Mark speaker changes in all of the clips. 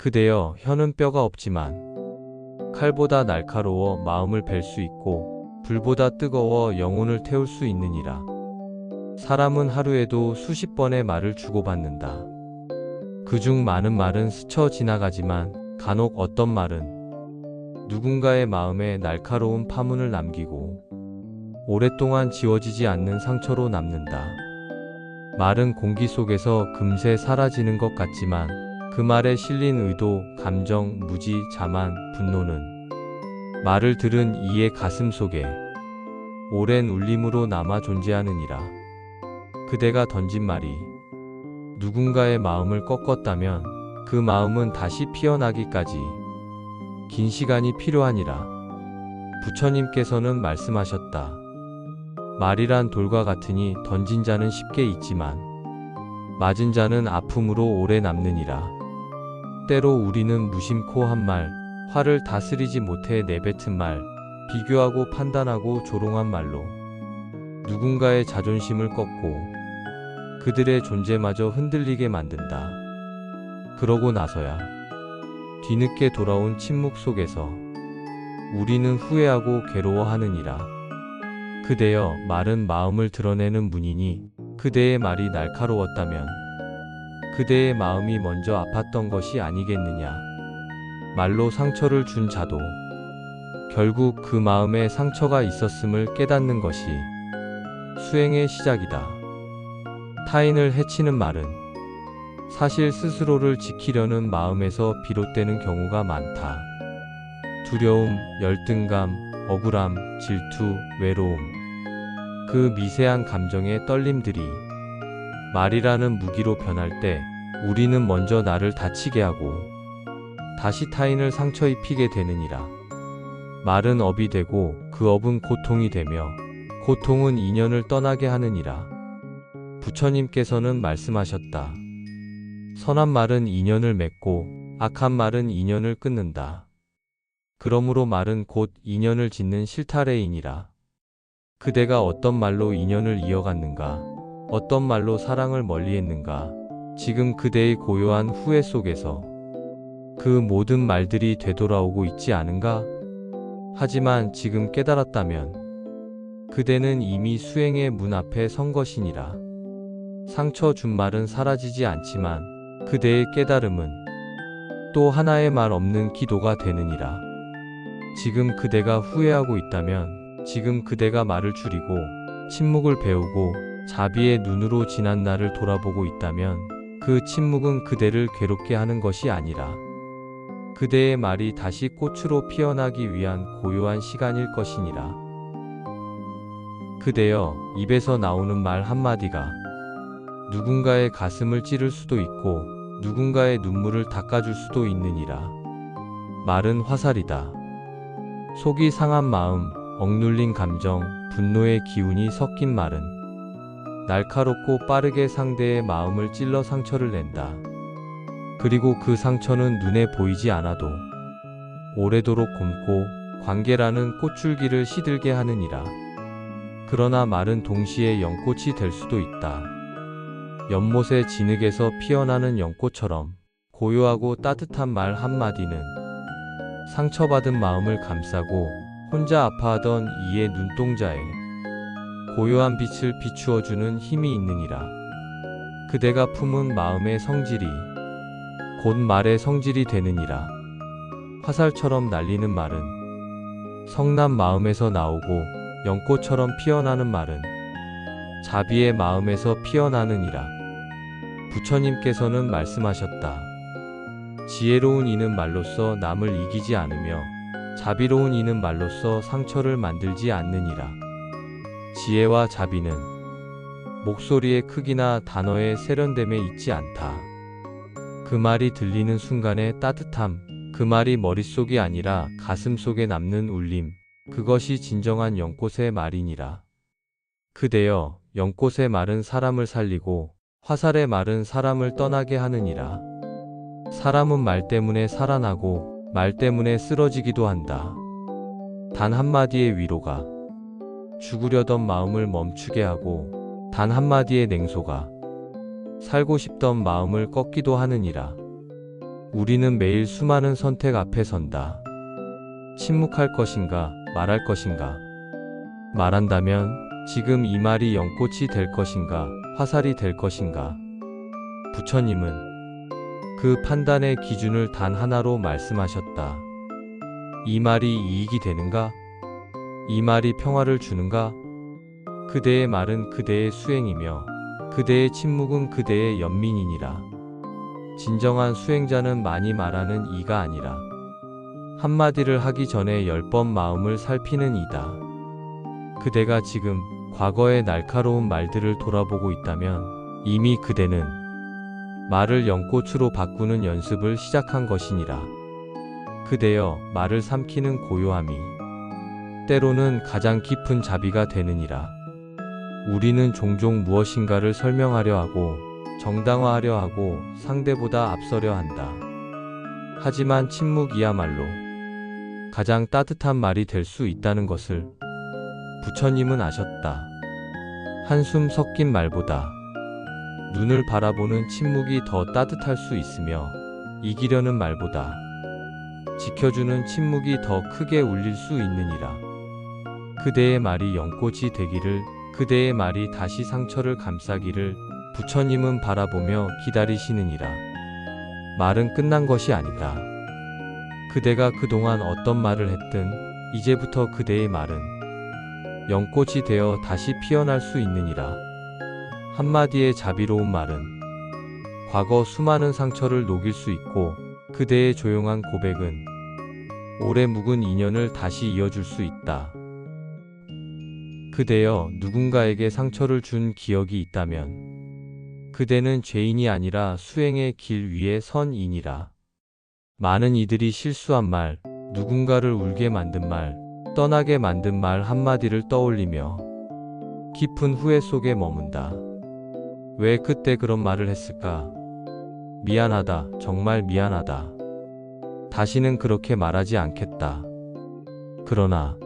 Speaker 1: 그대여 혀는 뼈가 없지만 칼보다 날카로워 마음을 벨수 있고 불보다 뜨거워 영혼을 태울 수 있느니라. 사람은 하루에도 수십 번의 말을 주고받는다. 그중 많은 말은 스쳐 지나가지만 간혹 어떤 말은 누군가의 마음에 날카로운 파문을 남기고 오랫동안 지워지지 않는 상처로 남는다. 말은 공기 속에서 금세 사라지는 것 같지만 그 말에 실린 의도, 감정, 무지, 자만, 분노는 말을 들은 이의 가슴 속에 오랜 울림으로 남아 존재하느니라. 그대가 던진 말이 누군가의 마음을 꺾었다면 그 마음은 다시 피어나기까지 긴 시간이 필요하니라. 부처님께서는 말씀하셨다. 말이란 돌과 같으니 던진 자는 쉽게 잊지만 맞은 자는 아픔으로 오래 남느니라. 때로 우리는 무심코 한 말, 화를 다스리지 못해 내뱉은 말, 비교하고 판단하고 조롱한 말로 누군가의 자존심을 꺾고 그들의 존재마저 흔들리게 만든다. 그러고 나서야 뒤늦게 돌아온 침묵 속에서 우리는 후회하고 괴로워하느니라. 그대여 말은 마음을 드러내는 문이니 그대의 말이 날카로웠다면 그대의 마음이 먼저 아팠던 것이 아니겠느냐. 말로 상처를 준 자도 결국 그 마음에 상처가 있었음을 깨닫는 것이 수행의 시작이다. 타인을 해치는 말은 사실 스스로를 지키려는 마음에서 비롯되는 경우가 많다. 두려움, 열등감, 억울함, 질투, 외로움. 그 미세한 감정의 떨림들이 말이라는 무기로 변할 때 우리는 먼저 나를 다치게 하고 다시 타인을 상처 입히게 되느니라. 말은 업이 되고 그 업은 고통이 되며 고통은 인연을 떠나게 하느니라. 부처님께서는 말씀하셨다. 선한 말은 인연을 맺고 악한 말은 인연을 끊는다. 그러므로 말은 곧 인연을 짓는 실타래이니라. 그대가 어떤 말로 인연을 이어갔는가, 어떤 말로 사랑을 멀리했는가, 지금 그대의 고요한 후회 속에서 그 모든 말들이 되돌아오고 있지 않은가? 하지만 지금 깨달았다면 그대는 이미 수행의 문 앞에 선 것이니라. 상처 준 말은 사라지지 않지만 그대의 깨달음은 또 하나의 말 없는 기도가 되느니라. 지금 그대가 후회하고 있다면 지금 그대가 말을 줄이고 침묵을 배우고 자비의 눈으로 지난 날을 돌아보고 있다면 그 침묵은 그대를 괴롭게 하는 것이 아니라 그대의 말이 다시 꽃으로 피어나기 위한 고요한 시간일 것이니라. 그대여, 입에서 나오는 말 한마디가 누군가의 가슴을 찌를 수도 있고 누군가의 눈물을 닦아줄 수도 있느니라. 말은 화살이다. 속이 상한 마음, 억눌린 감정, 분노의 기운이 섞인 말은 날카롭고 빠르게 상대의 마음을 찔러 상처를 낸다. 그리고 그 상처는 눈에 보이지 않아도 오래도록 곰고 관계라는 꽃줄기를 시들게 하느니라. 그러나 말은 동시에 연꽃이 될 수도 있다. 연못의 진흙에서 피어나는 연꽃처럼 고요하고 따뜻한 말 한마디는 상처받은 마음을 감싸고 혼자 아파하던 이의 눈동자에 고요한 빛을 비추어주는 힘이 있느니라. 그대가 품은 마음의 성질이 곧 말의 성질이 되느니라. 화살처럼 날리는 말은 성난 마음에서 나오고 연꽃처럼 피어나는 말은 자비의 마음에서 피어나느니라. 부처님께서는 말씀하셨다. 지혜로운 이는 말로써 남을 이기지 않으며 자비로운 이는 말로써 상처를 만들지 않느니라. 지혜와 자비는 목소리의 크기나 단어의 세련됨에 있지 않다. 그 말이 들리는 순간의 따뜻함, 그 말이 머릿속이 아니라 가슴 속에 남는 울림, 그것이 진정한 연꽃의 말이니라. 그대여, 연꽃의 말은 사람을 살리고 화살의 말은 사람을 떠나게 하느니라. 사람은 말 때문에 살아나고 말 때문에 쓰러지기도 한다. 단 한마디의 위로가 죽으려던 마음을 멈추게 하고 단 한마디의 냉소가 살고 싶던 마음을 꺾기도 하느니라. 우리는 매일 수많은 선택 앞에 선다. 침묵할 것인가, 말할 것인가. 말한다면 지금 이 말이 연꽃이 될 것인가, 화살이 될 것인가. 부처님은 그 판단의 기준을 단 하나로 말씀하셨다. 이 말이 이익이 되는가? 이 말이 평화를 주는가? 그대의 말은 그대의 수행이며 그대의 침묵은 그대의 연민이니라. 진정한 수행자는 많이 말하는 이가 아니라 한마디를 하기 전에 열 번 마음을 살피는 이다. 그대가 지금 과거의 날카로운 말들을 돌아보고 있다면 이미 그대는 말을 연꽃으로 바꾸는 연습을 시작한 것이니라. 그대여 말을 삼키는 고요함이 때로는 가장 깊은 자비가 되느니라. 우리는 종종 무엇인가를 설명하려 하고 정당화하려 하고 상대보다 앞서려 한다. 하지만 침묵이야말로 가장 따뜻한 말이 될 수 있다는 것을 부처님은 아셨다. 한숨 섞인 말보다 눈을 바라보는 침묵이 더 따뜻할 수 있으며 이기려는 말보다 지켜주는 침묵이 더 크게 울릴 수 있느니라. 그대의 말이 연꽃이 되기를 그대의 말이 다시 상처를 감싸기를 부처님은 바라보며 기다리시느니라. 말은 끝난 것이 아니다. 그대가 그동안 어떤 말을 했든 이제부터 그대의 말은 연꽃이 되어 다시 피어날 수 있느니라. 한마디의 자비로운 말은 과거 수많은 상처를 녹일 수 있고 그대의 조용한 고백은 오래 묵은 인연을 다시 이어줄 수 있다. 그대여 누군가에게 상처를 준 기억이 있다면 그대는 죄인이 아니라 수행의 길 위에 선인이라. 많은 이들이 실수한 말, 누군가를 울게 만든 말, 떠나게 만든 말 한마디를 떠올리며 깊은 후회 속에 머문다. 왜 그때 그런 말을 했을까? 미안하다, 정말 미안하다. 다시는 그렇게 말하지 않겠다. 그러나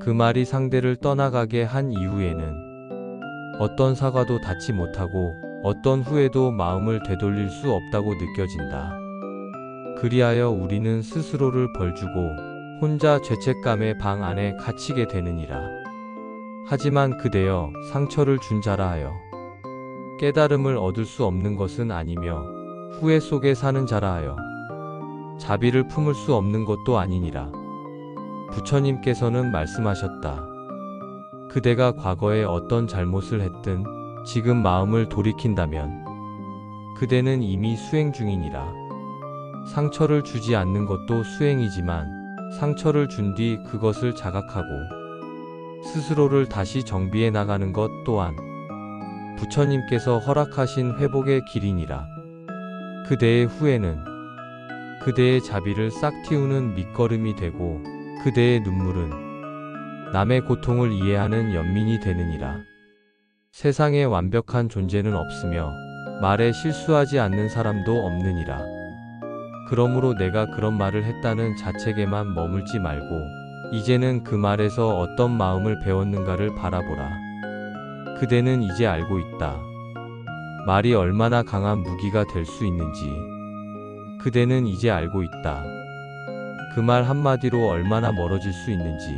Speaker 1: 그 말이 상대를 떠나가게 한 이후에는 어떤 사과도 닿지 못하고 어떤 후회도 마음을 되돌릴 수 없다고 느껴진다. 그리하여 우리는 스스로를 벌주고 혼자 죄책감의 방 안에 갇히게 되느니라. 하지만 그대여 상처를 준 자라 하여 깨달음을 얻을 수 없는 것은 아니며 후회 속에 사는 자라 하여 자비를 품을 수 없는 것도 아니니라. 부처님께서는 말씀하셨다. 그대가 과거에 어떤 잘못을 했든 지금 마음을 돌이킨다면 그대는 이미 수행 중이니라. 상처를 주지 않는 것도 수행이지만 상처를 준 뒤 그것을 자각하고 스스로를 다시 정비해 나가는 것 또한 부처님께서 허락하신 회복의 길이니라. 그대의 후회는 그대의 자비를 싹 틔우는 밑거름이 되고 그대의 눈물은 남의 고통을 이해하는 연민이 되느니라. 세상에 완벽한 존재는 없으며 말에 실수하지 않는 사람도 없느니라. 그러므로 내가 그런 말을 했다는 자책에만 머물지 말고 이제는 그 말에서 어떤 마음을 배웠는가를 바라보라. 그대는 이제 알고 있다. 말이 얼마나 강한 무기가 될 수 있는지 그대는 이제 알고 있다. 그 말 한마디로 얼마나 멀어질 수 있는지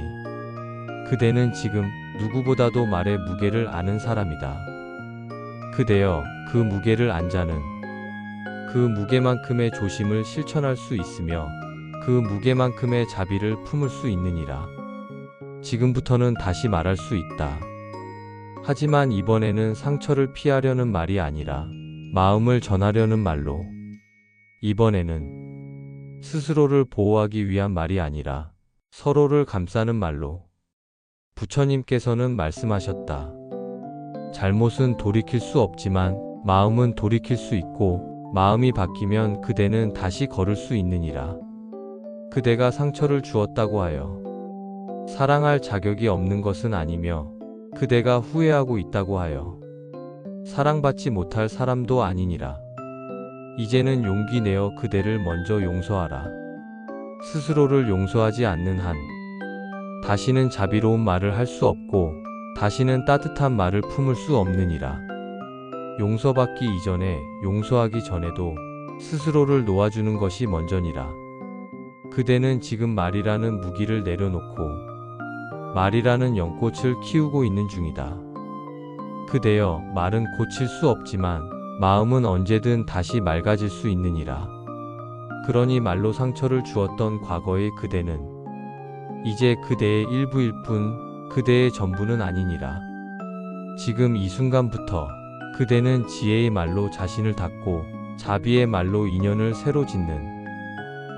Speaker 1: 그대는 지금 누구보다도 말의 무게를 아는 사람이다. 그대여 그 무게를 안 자는 그 무게만큼의 조심을 실천할 수 있으며 그 무게만큼의 자비를 품을 수 있느니라. 지금부터는 다시 말할 수 있다. 하지만 이번에는 상처를 피하려는 말이 아니라 마음을 전하려는 말로 이번에는 스스로를 보호하기 위한 말이 아니라 서로를 감싸는 말로 부처님께서는 말씀하셨다. 잘못은 돌이킬 수 없지만 마음은 돌이킬 수 있고 마음이 바뀌면 그대는 다시 걸을 수 있느니라. 그대가 상처를 주었다고 하여 사랑할 자격이 없는 것은 아니며 그대가 후회하고 있다고 하여 사랑받지 못할 사람도 아니니라. 이제는 용기 내어 그대를 먼저 용서하라. 스스로를 용서하지 않는 한 다시는 자비로운 말을 할 수 없고 다시는 따뜻한 말을 품을 수 없느니라. 용서받기 이전에 용서하기 전에도 스스로를 놓아주는 것이 먼저니라. 그대는 지금 말이라는 무기를 내려놓고 말이라는 연꽃을 키우고 있는 중이다. 그대여 말은 고칠 수 없지만 마음은 언제든 다시 맑아질 수 있느니라. 그러니 말로 상처를 주었던 과거의 그대는 이제 그대의 일부일 뿐 그대의 전부는 아니니라. 지금 이 순간부터 그대는 지혜의 말로 자신을 닦고 자비의 말로 인연을 새로 짓는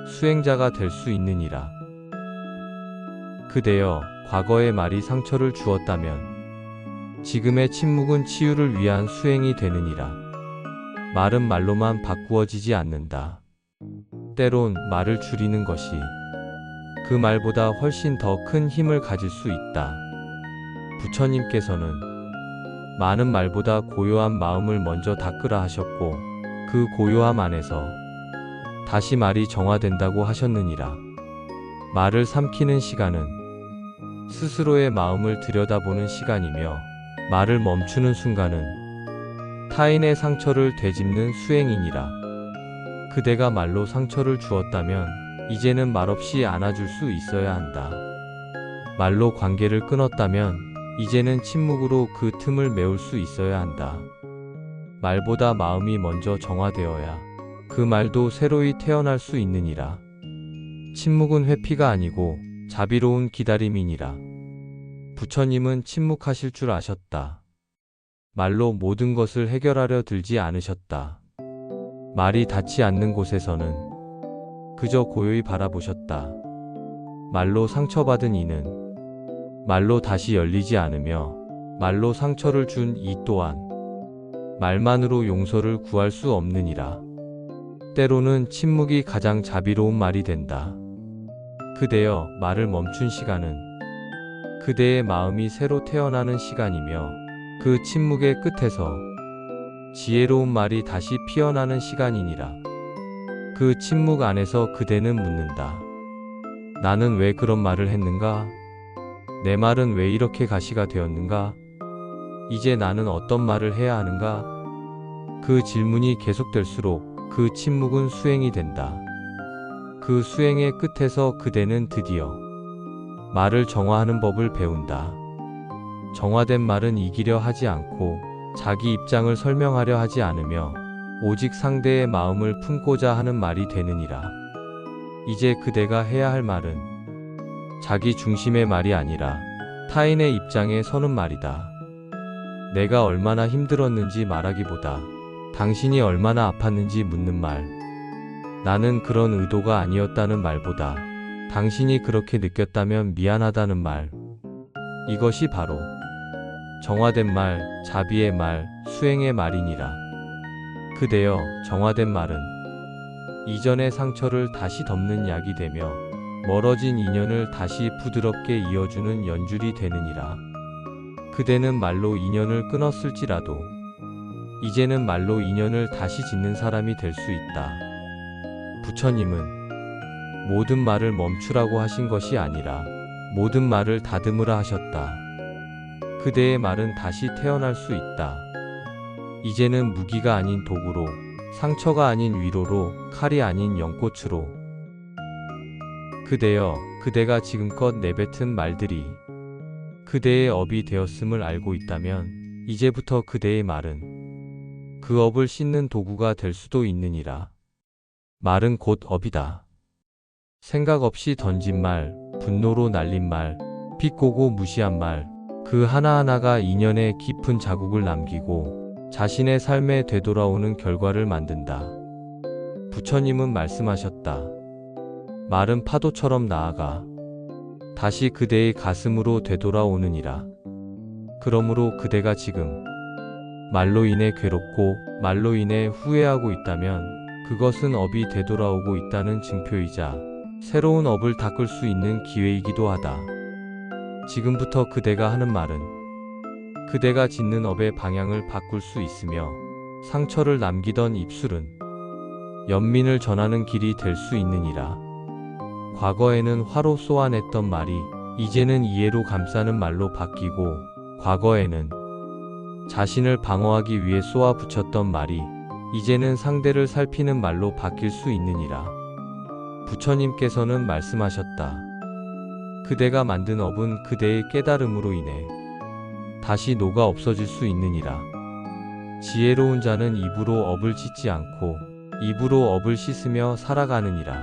Speaker 1: 수행자가 될 수 있느니라. 그대여 과거의 말이 상처를 주었다면 지금의 침묵은 치유를 위한 수행이 되느니라. 말은 말로만 바꾸어지지 않는다. 때론 말을 줄이는 것이 그 말보다 훨씬 더 큰 힘을 가질 수 있다. 부처님께서는 많은 말보다 고요한 마음을 먼저 닦으라 하셨고 그 고요함 안에서 다시 말이 정화된다고 하셨느니라. 말을 삼키는 시간은 스스로의 마음을 들여다보는 시간이며 말을 멈추는 순간은 타인의 상처를 되짚는 수행이니라. 그대가 말로 상처를 주었다면 이제는 말없이 안아줄 수 있어야 한다. 말로 관계를 끊었다면 이제는 침묵으로 그 틈을 메울 수 있어야 한다. 말보다 마음이 먼저 정화되어야 그 말도 새로이 태어날 수 있느니라. 침묵은 회피가 아니고 자비로운 기다림이니라. 부처님은 침묵하실 줄 아셨다. 말로 모든 것을 해결하려 들지 않으셨다. 말이 닿지 않는 곳에서는 그저 고요히 바라보셨다. 말로 상처받은 이는 말로 다시 열리지 않으며 말로 상처를 준 이 또한 말만으로 용서를 구할 수 없느니라. 때로는 침묵이 가장 자비로운 말이 된다. 그대여 말을 멈춘 시간은 그대의 마음이 새로 태어나는 시간이며 그 침묵의 끝에서 지혜로운 말이 다시 피어나는 시간이니라. 그 침묵 안에서 그대는 묻는다. 나는 왜 그런 말을 했는가? 내 말은 왜 이렇게 가시가 되었는가? 이제 나는 어떤 말을 해야 하는가? 그 질문이 계속될수록 그 침묵은 수행이 된다. 그 수행의 끝에서 그대는 드디어 말을 정화하는 법을 배운다. 정화된 말은 이기려 하지 않고 자기 입장을 설명하려 하지 않으며 오직 상대의 마음을 품고자 하는 말이 되느니라. 이제 그대가 해야 할 말은 자기 중심의 말이 아니라 타인의 입장에 서는 말이다. 내가 얼마나 힘들었는지 말하기보다 당신이 얼마나 아팠는지 묻는 말. 나는 그런 의도가 아니었다는 말보다 당신이 그렇게 느꼈다면 미안하다는 말. 이것이 바로 정화된 말, 자비의 말, 수행의 말이니라. 그대여 정화된 말은 이전의 상처를 다시 덮는 약이 되며 멀어진 인연을 다시 부드럽게 이어주는 연줄이 되느니라. 그대는 말로 인연을 끊었을지라도 이제는 말로 인연을 다시 짓는 사람이 될 수 있다. 부처님은 모든 말을 멈추라고 하신 것이 아니라 모든 말을 다듬으라 하셨다. 그대의 말은 다시 태어날 수 있다. 이제는 무기가 아닌 도구로, 상처가 아닌 위로로, 칼이 아닌 연꽃으로. 그대여, 그대가 지금껏 내뱉은 말들이 그대의 업이 되었음을 알고 있다면, 이제부터 그대의 말은 그 업을 씻는 도구가 될 수도 있느니라. 말은 곧 업이다. 생각 없이 던진 말, 분노로 날린 말, 비꼬고 무시한 말, 그 하나하나가 인연에 깊은 자국을 남기고 자신의 삶에 되돌아오는 결과를 만든다. 부처님은 말씀하셨다. 말은 파도처럼 나아가 다시 그대의 가슴으로 되돌아오느니라. 그러므로 그대가 지금 말로 인해 괴롭고 말로 인해 후회하고 있다면 그것은 업이 되돌아오고 있다는 증표이자 새로운 업을 닦을 수 있는 기회이기도 하다. 지금부터 그대가 하는 말은 그대가 짓는 업의 방향을 바꿀 수 있으며 상처를 남기던 입술은 연민을 전하는 길이 될 수 있느니라. 과거에는 화로 쏘아냈던 말이 이제는 이해로 감싸는 말로 바뀌고 과거에는 자신을 방어하기 위해 쏘아 붙였던 말이 이제는 상대를 살피는 말로 바뀔 수 있느니라. 부처님께서는 말씀하셨다. 그대가 만든 업은 그대의 깨달음으로 인해 다시 녹아 없어질 수 있느니라. 지혜로운 자는 입으로 업을 씻지 않고 입으로 업을 씻으며 살아가느니라.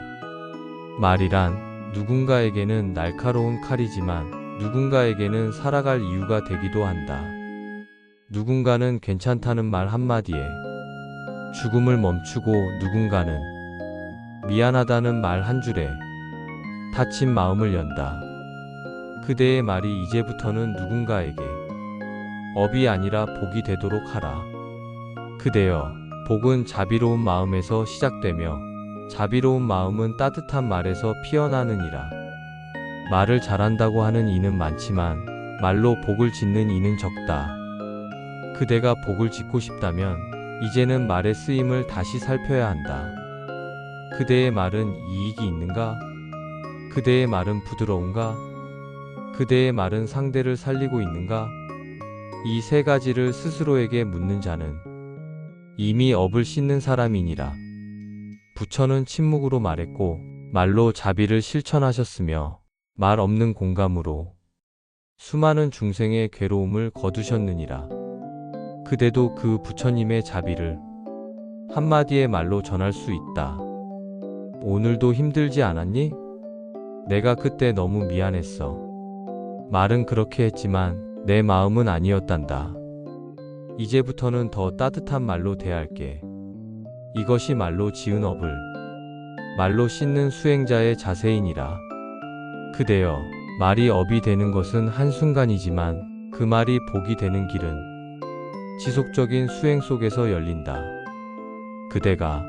Speaker 1: 말이란 누군가에게는 날카로운 칼이지만 누군가에게는 살아갈 이유가 되기도 한다. 누군가는 괜찮다는 말 한마디에 죽음을 멈추고 누군가는 미안하다는 말 한 줄에 다친 마음을 연다. 그대의 말이 이제부터는 누군가에게 업이 아니라 복이 되도록 하라. 그대여, 복은 자비로운 마음에서 시작되며 자비로운 마음은 따뜻한 말에서 피어나느니라. 말을 잘한다고 하는 이는 많지만 말로 복을 짓는 이는 적다. 그대가 복을 짓고 싶다면 이제는 말의 쓰임을 다시 살펴야 한다. 그대의 말은 이익이 있는가? 그대의 말은 부드러운가? 그대의 말은 상대를 살리고 있는가? 이 세 가지를 스스로에게 묻는 자는 이미 업을 씻는 사람이니라. 부처는 침묵으로 말했고 말로 자비를 실천하셨으며 말 없는 공감으로 수많은 중생의 괴로움을 거두셨느니라. 그대도 그 부처님의 자비를 한마디의 말로 전할 수 있다. 오늘도 힘들지 않았니? 내가 그때 너무 미안했어. 말은 그렇게 했지만 내 마음은 아니었단다. 이제부터는 더 따뜻한 말로 대할게. 이것이 말로 지은 업을 말로 씻는 수행자의 자세이니라. 그대여, 말이 업이 되는 것은 한순간이지만 그 말이 복이 되는 길은 지속적인 수행 속에서 열린다. 그대가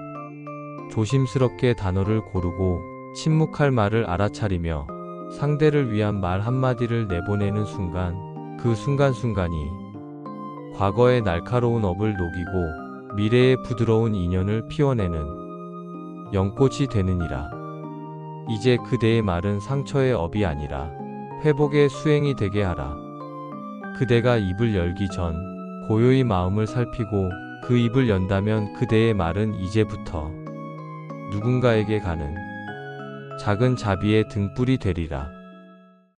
Speaker 1: 조심스럽게 단어를 고르고 침묵할 말을 알아차리며 상대를 위한 말 한마디를 내보내는 순간 그 순간순간이 과거의 날카로운 업을 녹이고 미래의 부드러운 인연을 피워내는 연꽃이 되느니라. 이제 그대의 말은 상처의 업이 아니라 회복의 수행이 되게 하라. 그대가 입을 열기 전 고요히 마음을 살피고 그 입을 연다면 그대의 말은 이제부터 누군가에게 가는 작은 자비의 등불이 되리라.